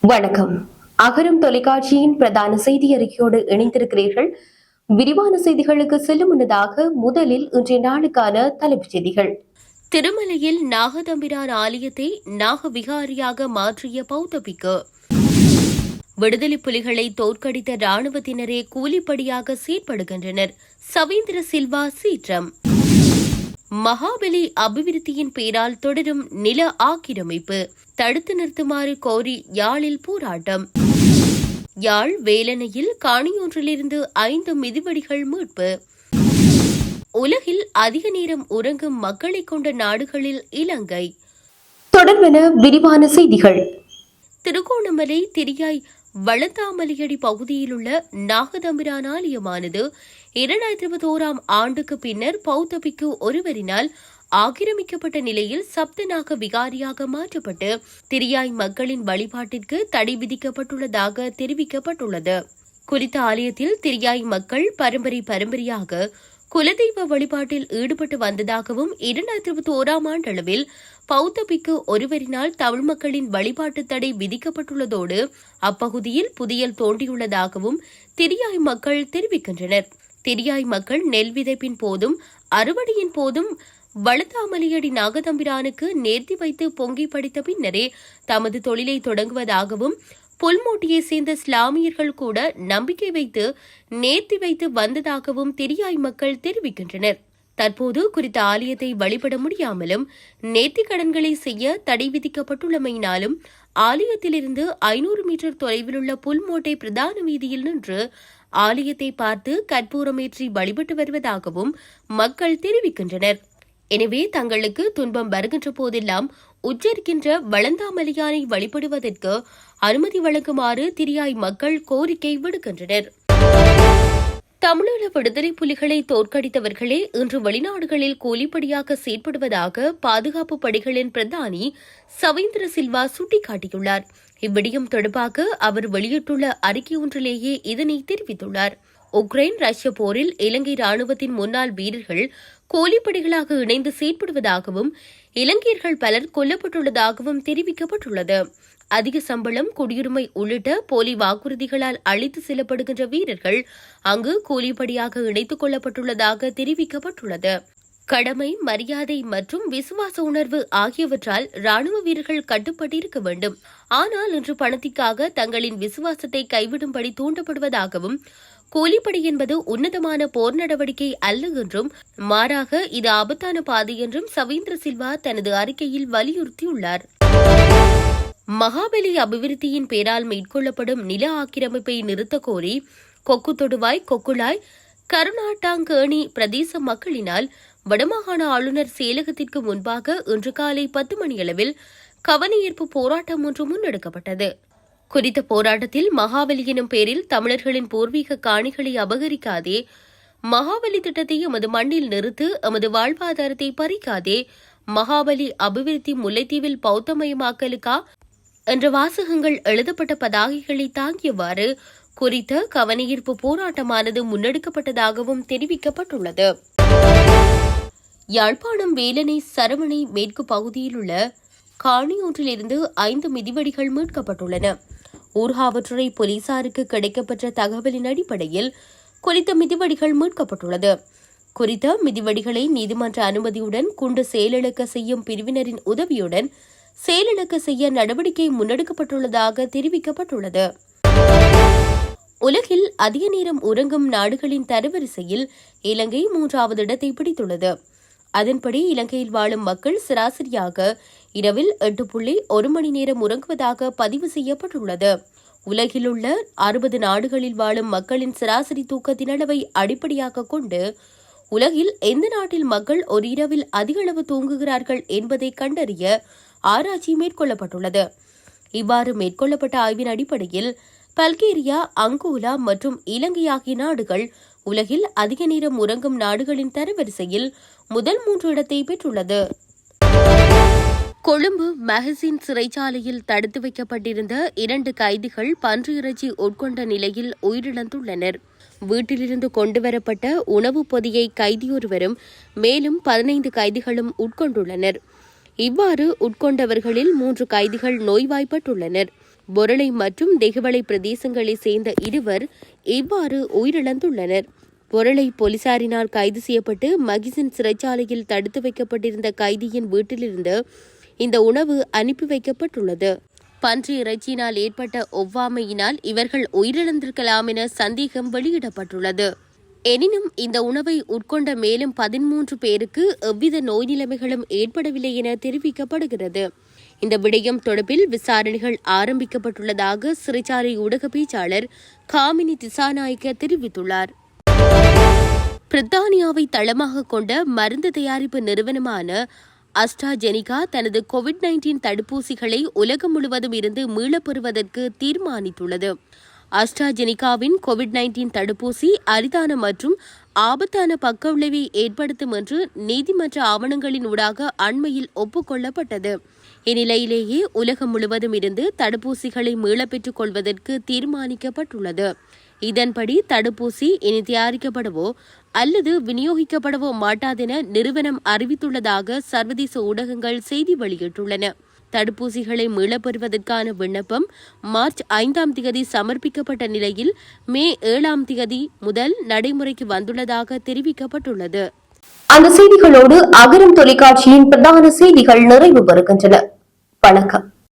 வணக்கம். அகரம் தொலைக்காட்சியின் பிரதான செய்தி அறிக்கையோடு இணைந்திருக்கிறீர்கள். விரிவான செய்திகளுக்கு செல்லும் முன்னதாக முதலில் இன்றைய நாளுக்கான தலைப்புச் செய்திகள். திருமலையில் நாகதம்பிரான் ஆலயத்தை நாகவிகாரியாக மாற்றிய பௌத்தபிக்கு விடுதலை புலிகளை தோற்கடித்த ராணுவத்தினரே கூலிப்படியாக செயற்படுகின்றனர் சவேந்திர சில்வா சீற்றம். மகாபலி அபிவிருத்தியின் பெயரால் தொடரும் நில ஆக்கிரமிப்பு. தடுத்து நிறுத்துமாறு கோரி யாழில் போராட்டம். யாழ் வேலனையில் காணியொன்றிலிருந்து ஐந்து மிதிவடிகள் மீட்பு. உலகில் அதிக நேரம் உறங்கும் மக்களை கொண்ட நாடுகளில் இலங்கை. தொடர்பென விரிவான செய்திகள். திருகோணமலை திரியாய் வளத்தாமலையடி பகுதியில் உள்ள நாகதம்பிரான் ஆலயமானது இரண்டாயிரத்தி இருபத்தி ஓராம் ஆண்டுக்கு பின்னர் பௌத்தபிக்கு ஒருவரினால் ஆக்கிரமிக்கப்பட்ட நிலையில் சப்தநாக விகாரியாக மாற்றப்பட்டு திரியாய் மக்களின் வழிபாட்டிற்கு தடை விதிக்கப்பட்டுள்ளதாக தெரிவிக்கப்பட்டுள்ளது. குறித்த ஆலயத்தில் திரியாய் மக்கள் பரம்பரை பரம்பரையாக குலதெய்வ வழிபாட்டில் ஈடுபட்டு வந்ததாகவும் இரண்டாயிரத்தி இருபத்தி ஓராம் ஆண்டளவில் பௌத்த பிக்கு ஒருவரினால் தமிழ் மக்களின் வழிபாட்டு தடை விதிக்கப்பட்டுள்ளதோடு அப்பகுதியில் புதியல் தோண்டியுள்ளதாகவும் திரியாய் மக்கள் தெரிவிக்கின்றனர். திரியாய் மக்கள் நெல் விதைப்பின் போதும் அறுவடையின் போதும் வளத்தாமலையடி நாகதம்பிரானுக்கு நேர்த்தி வைத்து பொங்கி படித்த பின்னரே தமது தொழிலை தொடங்குவதாகவும் புல்மூட்டியை சேர்ந்த இஸ்லாமியர்கள் கூட நம்பிக்கை வைத்து நேர்த்தி வைத்து வந்ததாகவும் திரியாய் மக்கள் தெரிவிக்கின்றனர். தற்போது குறித்த ஆலயத்தை வழிபட முடியாமலும் நேர்த்தி கடன்களை செய்ய தடை விதிக்கப்பட்டுள்ளமையினாலும் ஆலயத்திலிருந்து ஐநூறு மீட்டர் தொலைவில் உள்ள புல்மோட்டை பிரதான வீதியில் நின்று ஆலயத்தை பார்த்து கற்பூரமேற்றி வழிபட்டு வருவதாகவும் மக்கள் தெரிவிக்கின்றனர். எனவே தங்களுக்கு துன்பம் வருகின்ற போதெல்லாம் உச்சரிக்கின்ற வளந்தாமலியானை வழிபடுவதற்கு அனுமதி வழங்குமாறு திரியாய் மக்கள் கோரிக்கை விடுக்கின்றனர். தமிழீழ விடுதலை புலிகளை தோற்கடித்தவர்களே இன்று வெளிநாடுகளில் கூலிப்படியாக செயற்படுவதாக பாதுகாப்பு படைகளின் பிரதானி சவேந்திர சில்வா சுட்டிக்காட்டியுள்ளார். இவ்விடயம் தொடர்பாக அவர் வெளியிட்டுள்ள அறிக்கை ஒன்றிலேயே இதனை தெரிவித்துள்ளார். உக்ரைன் ரஷ்ய போரில் இலங்கை ராணுவத்தின் முன்னாள் வீரர்கள் கூலிப்படைகளாக இணைந்து செயற்படுவதாகவும் இலங்கையர்கள் பலர் கொல்லப்பட்டுள்ளதாகவும் தெரிவிக்கப்பட்டுள்ளது. அதிக சம்பளம் குடியுரிமை உள்ளிட்ட போலி வாக்குறுதிகளால் அழித்து செல்லப்படுகின்ற வீரர்கள் அங்கு கூலிப்படியாக இணைத்துக் கொள்ளப்பட்டுள்ளதாக தெரிவிக்கப்பட்டுள்ளது. கடமை மரியாதை மற்றும் விசுவாச உணர்வு ஆகியவற்றால் ராணுவ வீரர்கள் கட்டுப்பட்டிருக்க வேண்டும். ஆனால் இன்று பணத்திற்காக தங்களின் விசுவாசத்தை கைவிடும்படி தூண்டப்படுவதாகவும் கூலிப்படை என்பது உன்னதமான போர் நடவடிக்கை அல்ல என்றும் மாறாக இது ஆபத்தான பாதை என்றும் சவீந்திர சில்வா தனது அறிக்கையில் வலியுறுத்தியுள்ளார். மகாபலி அபிவிருத்தியின் பேரால் மேற்கொள்ளப்படும் நில ஆக்கிரமிப்பை நிறுத்த கோரி கொக்கு தொடுவாய் கொக்குளாய் கருணாட்டாங்கேணி பிரதேச மக்களினால் வடமாகாண ஆளுநர் செயலகத்திற்கு முன்பாக இன்று காலை பத்து மணியளவில் கவனஈர்ப்பு போராட்டம் ஒன்று முன்னெடுக்கப்பட்டது. குறித்த போராட்டத்தில் மகாவலி எனும் பேரில் தமிழர்களின் பூர்வீக காணிகளை அபகரிக்காதே. மகாபலி திட்டத்தை எமது மண்ணில் நிறுத்து எமது வாழ்வாதாரத்தை பறிக்காதே. மகாபலி அபிவிருத்தி முல்லைத்தீவில் பௌத்தமயமாக்கலுக்கா? என்ற வாசகங்கள் எழுதப்பட்ட பதாகைகளை தாங்கியவாறு குறித்த கவனஈர்ப்பு போராட்டமானது முன்னெடுக்கப்பட்டதாகவும் தெரிவிக்கப்பட்டுள்ளது. யாழ்ப்பாணம் வேலனை சரவணை மேற்கு பகுதியில் உள்ள காணி ஒன்றிலிருந்து ஐந்து மிதிவடிகள் மீட்கப்பட்டுள்ளன. ஊர்காவற்றுறை போலீசாருக்கு கிடைக்கப்பெற்ற தகவலின் அடிப்படையில் குறித்த மிதிவடிகள் மீட்கப்பட்டுள்ளது. குறித்த மிதிவடிகளை நீதிமன்ற அனுமதியுடன் குண்டு செயலிழக்க செய்யும் பிரிவினரின் உதவியுடன் செயலிழக்க செய்ய நடவடிக்கை முன்னெடுக்கப்பட்டுள்ளதாக தெரிவிக்கப்பட்டுள்ளது. உலகில் அதிக நேரம் உறங்கும் நாடுகளின் தரவரிசையில் இலங்கை மூன்றாவது இடத்தை பிடித்துள்ளது. அதன்படி இலங்கையில் வாழும் மக்கள் சராசரியாக இரவில் எட்டு புள்ளி ஒரு மணி நேரம் உறங்குவதாக பதிவு செய்யப்பட்டுள்ளது. உலகிலுள்ள அறுபது நாடுகளில் வாழும் மக்களின் சராசரி தூக்கத்தின் அளவை அடிப்படையாக கொண்டு உலகில் எந்த நாட்டில் மக்கள் ஒரு இரவில் அதிக அளவு தூங்குகிறார்கள் என்பதை கண்டறிய ஆராய்ச்சி மேற்கொள்ளப்பட்டுள்ளது. இவ்வாறு மேற்கொள்ளப்பட்ட ஆய்வின் அடிப்படையில் பல்கேரியா அங்கோலா மற்றும் இலங்கை ஆகிய நாடுகள் உலகில் அதிக நேரம் உறங்கும் நாடுகளின் தரவரிசையில் முதல் மூன்று இடத்தை பெற்றுள்ளது. கொழும்பு மஹசின் சிறைச்சாலையில் தடுத்து வைக்கப்பட்டிருந்த இரண்டு கைதிகள் பன்று இறைச்சி உட்கொண்ட நிலையில் உயிரிழந்துள்ளனர். வீட்டிலிருந்து கொண்டுவரப்பட்ட உணவுப் பொதியை கைதியொருவரும் மேலும் பதினைந்து கைதிகளும் உட்கொண்டுள்ளனர். இவ்வாறு உட்கொண்டவர்களில் மூன்று கைதிகள் நோய்வாய்ப்பட்டுள்ளனர். பொருளை மற்றும் தெகுவளை பிரதேசங்களைச் சேர்ந்த இருவர் இவ்வாறு உயிரிழந்துள்ளனர். பொருளை போலீசாரினால் கைது செய்யப்பட்டு மகிசின் சிறைச்சாலையில் தடுத்து வைக்கப்பட்டிருந்த கைதியின் வீட்டிலிருந்து இந்த உணவு அனுப்பி வைக்கப்பட்டுள்ளது. பன்றி இறைச்சியினால் ஏற்பட்ட ஒவ்வாமையினால் இவர்கள் உயிரிழந்திருக்கலாம் என சந்தேகம் வெளியிடப்பட்டுள்ளது. எனினும் இந்த உணவை உட்கொண்ட மேலும் பதிமூன்று பேருக்கு எவ்வித நோய் நிலைமைகளும் ஏற்படவில்லை என தெரிவிக்கப்படுகிறது. இந்த விடயம் தொடர்பில் விசாரணைகள் ஆரம்பிக்கப்பட்டுள்ளதாக சிறைச்சாலை ஊடக பேச்சாளர் காமினி திசாநாயக்க தெரிவித்துள்ளார். பிரித்தானியாவை தளமாக கொண்ட மருந்து தயாரிப்பு நிறுவனமான அஸ்ட்ராஜெனிகா தனது கோவிட் நைன்டீன் தடுப்பூசிகளை உலகம் முழுவதும் இருந்து மீளப்பெறுவதற்கு தீர்மானித்துள்ளது. அஸ்ட்ராஜெனிகாவின் கோவிட் நைன்டீன் தடுப்பூசி அரிதான மற்றும் ஆபத்தான பக்க விளைவை ஏற்படுத்தும் என்று நீதிமன்ற ஆவணங்களின் ஊடாக அண்மையில் ஒப்புக்கொள்ளப்பட்டது. இந்நிலையிலேயே உலகம் முழுவதும் இருந்து தடுப்பூசிகளை மீளப்பெற்றுக் கொள்வதற்கு தீர்மானிக்கப்பட்டுள்ளது. இதன்படி தடுப்பூசி இனி தயாரிக்கப்படவோ அல்லது விநியோகிக்கப்படவோ மாட்டாதென நிறுவனம் அறிவித்துள்ளதாக சர்வதேச ஊடகங்கள் செய்தி வெளியிட்டுள்ளன. தடுப்பூசிகளை மீளப்பெறுவதற்கான விண்ணப்பம் மார்ச் ஐந்தாம் திகதி சமர்ப்பிக்கப்பட்ட நிலையில் மே ஏழாம் தேதி முதல் நடைமுறைக்கு வந்துள்ளதாக தெரிவிக்கப்பட்டுள்ளது. அந்த செய்திகளோடு அகரம் தொலைக்காட்சியின் பிரதான செய்திகள் நிறைவு பெறுகின்றன. வணக்கம்.